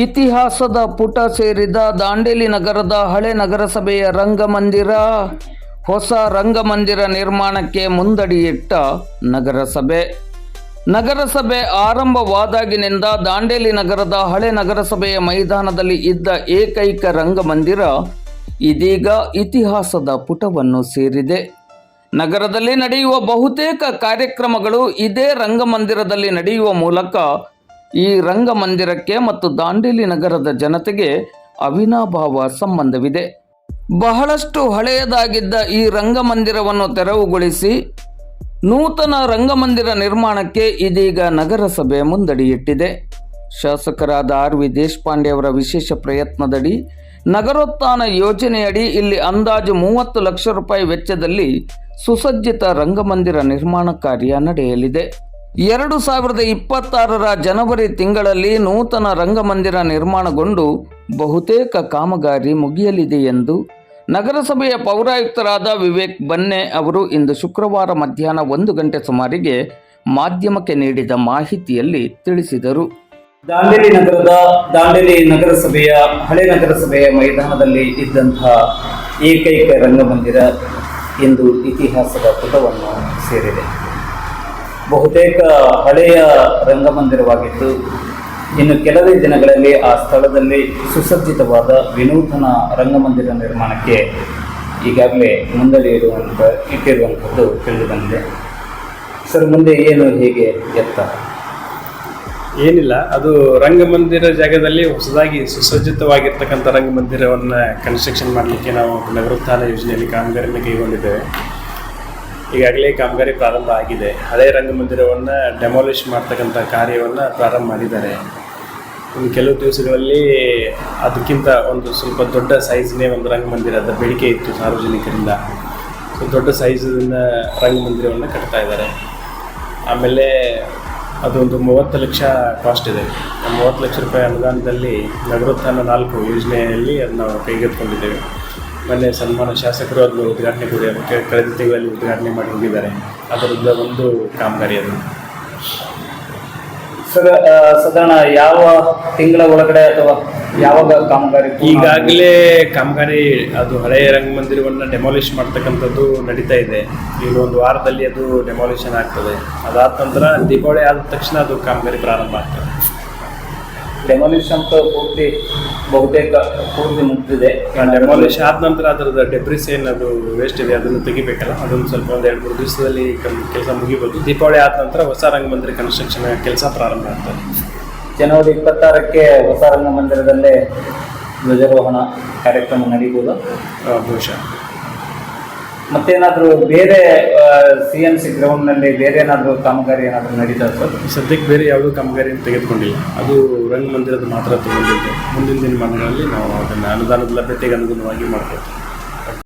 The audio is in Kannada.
ಇತಿಹಾಸದ ಪುಟ ಸೇರಿದ ದಾಂಡೇಲಿ ನಗರದ ಹಳೆ ನಗರಸಭೆಯ ರಂಗಮಂದಿರ, ಹೊಸ ರಂಗಮಂದಿರ ನಿರ್ಮಾಣಕ್ಕೆ ಮುಂದಡಿಯಿಟ್ಟ ನಗರಸಭೆ. ನಗರಸಭೆ ಆರಂಭವಾದಾಗಿನಿಂದ ದಾಂಡೇಲಿ ನಗರದ ಹಳೆ ನಗರಸಭೆಯ ಮೈದಾನದಲ್ಲಿ ಇದ್ದ ಏಕೈಕ ರಂಗಮಂದಿರ ಇದೀಗ ಇತಿಹಾಸದ ಪುಟವನ್ನು ಸೇರಿದೆ. ನಗರದಲ್ಲಿ ನಡೆಯುವ ಬಹುತೇಕ ಕಾರ್ಯಕ್ರಮಗಳು ಇದೇ ರಂಗಮಂದಿರದಲ್ಲಿ ನಡೆಯುವ ಮೂಲಕ ಈ ರಂಗಮಂದಿರಕ್ಕೆ ಮತ್ತು ದಾಂಡೇಲಿ ನಗರದ ಜನತೆಗೆ ಅವಿನಾಭಾವ ಸಂಬಂಧವಿದೆ. ಬಹಳಷ್ಟು ಹಳೆಯದಾಗಿದ್ದ ಈ ರಂಗಮಂದಿರವನ್ನು ತೆರವುಗೊಳಿಸಿ ನೂತನ ರಂಗಮಂದಿರ ನಿರ್ಮಾಣಕ್ಕೆ ಇದೀಗ ನಗರಸಭೆ ಮುಂದಡಿಯಿಟ್ಟಿದೆ. ಶಾಸಕರಾದ ಆರ್ ವಿ ದೇಶಪಾಂಡೆ ಅವರ ವಿಶೇಷ ಪ್ರಯತ್ನದಡಿ ನಗರೋತ್ಥಾನ ಯೋಜನೆಯಡಿ ಇಲ್ಲಿ ಅಂದಾಜು ಮೂವತ್ತು ಲಕ್ಷ ರೂಪಾಯಿ ವೆಚ್ಚದಲ್ಲಿ ಸುಸಜ್ಜಿತ ರಂಗಮಂದಿರ ನಿರ್ಮಾಣ ಕಾರ್ಯ ನಡೆಯಲಿದೆ. ಎರಡು ಸಾವಿರದ ಇಪ್ಪತ್ತಾರರ ಜನವರಿ ತಿಂಗಳಲ್ಲಿ ನೂತನ ರಂಗಮಂದಿರ ನಿರ್ಮಾಣಗೊಂಡು ಬಹುತೇಕ ಕಾಮಗಾರಿ ಮುಗಿಯಲಿದೆ ಎಂದು ನಗರಸಭೆಯ ಪೌರಾಯುಕ್ತರಾದ ವಿವೇಕ್ ಬನ್ನೆ ಅವರು ಇಂದು ಶುಕ್ರವಾರ ಮಧ್ಯಾಹ್ನ ಒಂದು ಗಂಟೆ ಸುಮಾರಿಗೆ ಮಾಧ್ಯಮಕ್ಕೆ ನೀಡಿದ ಮಾಹಿತಿಯಲ್ಲಿ ತಿಳಿಸಿದರು. ದಾಂಡೇಲಿ ನಗರದ ದಾಂಡೇಲಿ ನಗರಸಭೆಯ ಹಳೆ ನಗರಸಭೆಯ ಮೈದಾನದಲ್ಲಿ ಇದ್ದಂತಹ ಏಕೈಕ ರಂಗಮಂದಿರ ಇಂದು ಇತಿಹಾಸದ ಪುಟವನ್ನು ಸೇರಿದೆ. ಬಹುತೇಕ ಹಳೆಯ ರಂಗಮಂದಿರವಾಗಿತ್ತು ಇನ್ನು ಕೆಲವೇ ದಿನಗಳಲ್ಲಿ ಆ ಸ್ಥಳದಲ್ಲಿ ಸುಸಜ್ಜಿತವಾದ ವಿನೂತನ ರಂಗಮಂದಿರ ನಿರ್ಮಾಣಕ್ಕೆ ಈಗಾಗಲೇ ಮುಂದಡಿ ಇರುವಂಥ, ಇಟ್ಟಿರುವಂಥದ್ದು ತಿಳಿದು ಬಂದಿದೆ ಸರ್, ಮುಂದೆ ಏನು ಹೇಗೆ ಎತ್ತ? ಏನಿಲ್ಲ, ಅದು ರಂಗಮಂದಿರ ಜಾಗದಲ್ಲಿ ಹೊಸದಾಗಿ ಸುಸಜ್ಜಿತವಾಗಿರ್ತಕ್ಕಂಥ ರಂಗಮಂದಿರವನ್ನು ಕನ್ಸ್ಟ್ರಕ್ಷನ್ ಮಾಡಲಿಕ್ಕೆ ನಾವು ನಗರೋತ್ಥಾನ ಯೋಜನೆಯಲ್ಲಿ ಕಾಮಗಾರಿಯನ್ನು ಕೈಗೊಂಡಿದ್ದೇವೆ. ಈಗಾಗಲೇ ಕಾಮಗಾರಿ ಪ್ರಾರಂಭ ಆಗಿದೆ. ಹಳೆಯ ರಂಗಮಂದಿರವನ್ನು ಡೆಮಾಲಿಷ್ ಮಾಡ್ತಕ್ಕಂಥ ಕಾರ್ಯವನ್ನು ಪ್ರಾರಂಭ ಮಾಡಿದ್ದಾರೆ. ಇನ್ನು ಕೆಲವು ದಿವಸಗಳಲ್ಲಿ ಅದಕ್ಕಿಂತ ಒಂದು ಸ್ವಲ್ಪ ದೊಡ್ಡ ಸೈಜ್ನೇ ಒಂದು ರಂಗಮಂದಿರದ ಬೇಡಿಕೆ ಇತ್ತು ಸಾರ್ವಜನಿಕರಿಂದ. ಸೊ, ದೊಡ್ಡ ಸೈಜಿನ ರಂಗಮಂದಿರವನ್ನು ಕಟ್ತಾ ಇದ್ದಾರೆ. ಆಮೇಲೆ ಅದೊಂದು ಮೂವತ್ತು ಲಕ್ಷ ಕಾಸ್ಟ್ ಇದೆ. ಮೂವತ್ತು ಲಕ್ಷ ರೂಪಾಯಿ ಅನುದಾನದಲ್ಲಿ ನಗರೋತ್ಥಾನ ನಾಲ್ಕು ಯೋಜನೆಯಲ್ಲಿ ಅದನ್ನ ಕೈಗೆತ್ತಿಕೊಂಡಿದ್ದೇವೆ. ಮೊನ್ನೆ ಸನ್ಮಾನ ಶಾಸಕರು ಅದನ್ನು ಉದ್ಘಾಟನೆ ಕೂಡ ಕಳೆದ ತಿಂಗಳಲ್ಲಿ ಉದ್ಘಾಟನೆ ಮಾಡಿ ಹೋಗಿದ್ದಾರೆ. ಅದರಿಂದ ಒಂದು ಕಾಮಗಾರಿ ಅದು. ಸರ್ ಸಾಧಾರಣ ಯಾವ ತಿಂಗಳ ಒಳಗಡೆ ಅಥವಾ ಯಾವಾಗ ಕಾಮಗಾರಿ ಈಗಾಗಲೇ ಕಾಮಗಾರಿ ಅದು ಹಳೆಯ ರಂಗಮಂದಿರವನ್ನು ಡೆಮಾಲಿಷ್ ಮಾಡ್ತಕ್ಕಂಥದ್ದು ನಡೀತಾ ಇದೆ. ಈಗ ಒಂದು ವಾರದಲ್ಲಿ ಅದು ಡೆಮಾಲಿಷನ್ ಆಗ್ತದೆ. ಅದಾದ ನಂತರ ದೀಪಾವಳಿ ಆದ ತಕ್ಷಣ ಅದು ಕಾಮಗಾರಿ ಪ್ರಾರಂಭ ಆಗ್ತದೆ. ಡೆಮಾಲಿಷನ್ ಪೂರ್ತಿ ಬಹುತೇಕ ಪೂರ್ತಿ ಮುಗ್ದಿದೆ. ಡೆಮಾಲಿಷ್ ಆದ ನಂತರ ಅದರದ ಡೆಬ್ರಿಸ್ ಏನು ಅದು ವೇಸ್ಟ್ ಇದೆ ಅದನ್ನು ತೆಗಿಬೇಕಲ್ಲ? ಅದೊಂದು ಸ್ವಲ್ಪ ಒಂದು ಎರಡು ಮೂರು ದಿವಸದಲ್ಲಿ ಕೆಲಸ ಮುಗಿಬೋದು. ದೀಪಾವಳಿ ಆದ ನಂತರ ಹೊಸ ರಂಗಮಂದಿರ ಕನ್ಸ್ಟ್ರಕ್ಷನ್ ಕೆಲಸ ಪ್ರಾರಂಭ ಆಗ್ತದೆ. ಜನವರಿ ಇಪ್ಪತ್ತಾರಕ್ಕೆ ಹೊಸ ರಂಗಮಂದಿರದಲ್ಲೇ ಧ್ವಜಾರೋಹಣ ಕಾರ್ಯಕ್ರಮ ನಡೀಬೋದು. ಬಹುಶಃ. ಮತ್ತೇನಾದರೂ ಬೇರೆ ಸಿ ಎಂ ಸಿ ಗ್ರೌಂಡ್ನಲ್ಲಿ ಬೇರೆ ಏನಾದರೂ ಕಾಮಗಾರಿ ಏನಾದರೂ ನಡೀತಾ ಸರ್? ಸದ್ಯಕ್ಕೆ ಬೇರೆ ಯಾವುದೂ ಕಾಮಗಾರಿಯನ್ನು ತೆಗೆದುಕೊಂಡಿಲ್ಲ. ಅದು ರಂಗಮಂದಿರದ ಮಾತ್ರ ತಗೊಂಡಿದ್ದೆ. ಮುಂದಿನ ದಿನಮಾನಗಳಲ್ಲಿ ನಾವು ಅದನ್ನು ಅನುದಾನದ ಲಭ್ಯತೆಗೆ ಅನುಗುಣವಾಗಿ ಮಾಡ್ಕೊಳ್ತೀವಿ